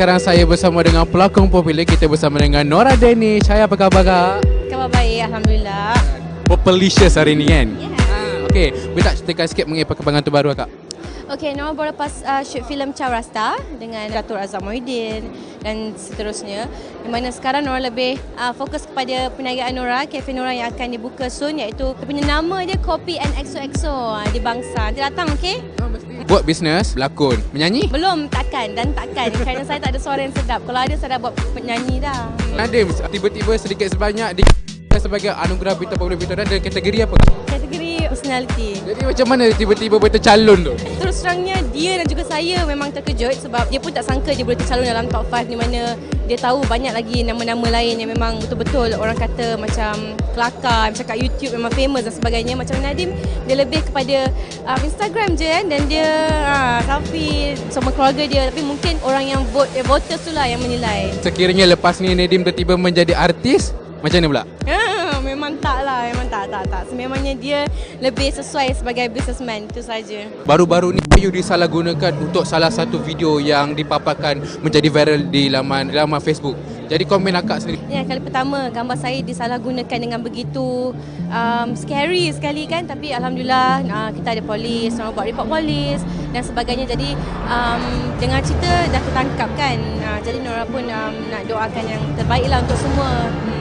sekarang saya bersama dengan pelakon popular Kita bersama dengan Nora Danish Hai apa khabar kak? Khabar baik, Alhamdulillah. Populicious hari ni kan? Yeah. Ah, okay, boleh tak ceritakan sikit mengenai perkembangan terbaru kak? Okey, Nora baru lepas uh, shoot filem Chaurasta dengan Datuk Azam Muhyiddin dan seterusnya. Di mana sekarang Nora lebih uh, fokus kepada perniagaan Nora, kafe Nora yang akan dibuka soon iaitu punya nama dia Kopi and XOXO uh, di Bangsa. Nanti datang, okey? Buat bisnes, berlakon, menyanyi? Belum, takkan dan takkan kerana saya tak ada suara yang sedap. Kalau ada saya dah buat penyanyi dah. Nadim, tiba-tiba sedikit sebanyak di sebagai anugerah Bintang Popular Bintang dan kategori apa? Personality. Jadi macam mana tiba-tiba boleh tercalon tu? Terus terangnya dia dan juga saya memang terkejut sebab dia pun tak sangka dia boleh tercalon dalam top 5 di mana dia tahu banyak lagi nama-nama lain yang memang betul-betul orang kata macam kelakar, macam kat YouTube memang famous dan sebagainya. Macam Nadim, dia lebih kepada um, Instagram je kan dan dia ha, selfie sama keluarga dia tapi mungkin orang yang vote, eh, voters tu lah yang menilai. Sekiranya lepas ni Nadim tiba-tiba menjadi artis, macam mana pula? Ha, memang tak lah, memang tak, tak, tak. Sememangnya dia lebih sesuai sebagai businessman, itu saja. Baru-baru ni you disalahgunakan untuk salah satu video yang dipaparkan menjadi viral di laman laman Facebook. Jadi komen akak sendiri. Ya, kali pertama gambar saya disalahgunakan dengan begitu um, scary sekali kan tapi alhamdulillah uh, kita ada polis, orang buat report polis dan sebagainya. Jadi um, dengan cerita dah tertangkap kan. Uh, jadi Nora pun um, nak doakan yang terbaik lah untuk semua. Hmm.